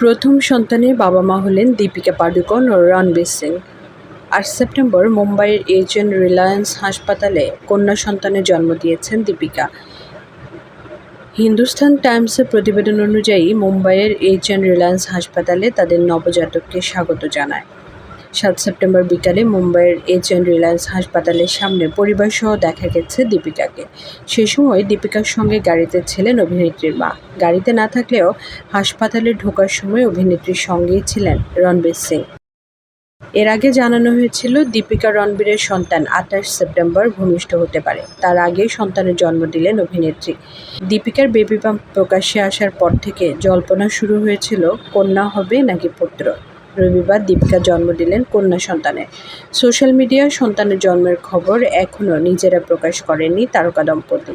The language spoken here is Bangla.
প্রথম সন্তানের বাবা মা হলেন দীপিকা পাডুকোন ও রণবীর সিং। আট সেপ্টেম্বর মুম্বাইয়ের এজেন রিলায়েন্স হাসপাতালে কন্যা সন্তানের জন্ম দিয়েছেন দীপিকা। হিন্দুস্তান টাইমসের প্রতিবেদন অনুযায়ী মুম্বাইয়ের এইচ এন রিলায়েন্স হাসপাতালে তাদের নবজাতককে স্বাগত জানায়। সাত সেপ্টেম্বর বিকালে মুম্বাইয়ের এইচএন রিলায়েন্স হাসপাতালের সামনে পরিবারসহ দেখা গেছে দীপিকাকে। সে সময় দীপিকার সঙ্গে গাড়িতে ছিলেন অভিনেত্রীর মা। গাড়িতে না থাকলেও হাসপাতালে ঢোকার সময় অভিনেত্রীর সঙ্গেই ছিলেন রণবীর সিং। এর আগে জানানো হয়েছিল, দীপিকা রণবীরের সন্তান আঠাশ সেপ্টেম্বর ভূমিষ্ঠ হতে পারে। তার আগেই সন্তানের জন্ম দিলেন অভিনেত্রী। দীপিকার বেবি পাম্প প্রকাশ্যে আসার পর থেকে জল্পনা শুরু হয়েছিল, কন্যা হবে নাকি পুত্র? রবিবার দীপিকা জন্ম দিলেন কন্যা সন্তানের। সোশ্যাল মিডিয়ায় সন্তানের জন্মের খবর এখনও নিজেরা প্রকাশ করেননি তারকা দম্পতি।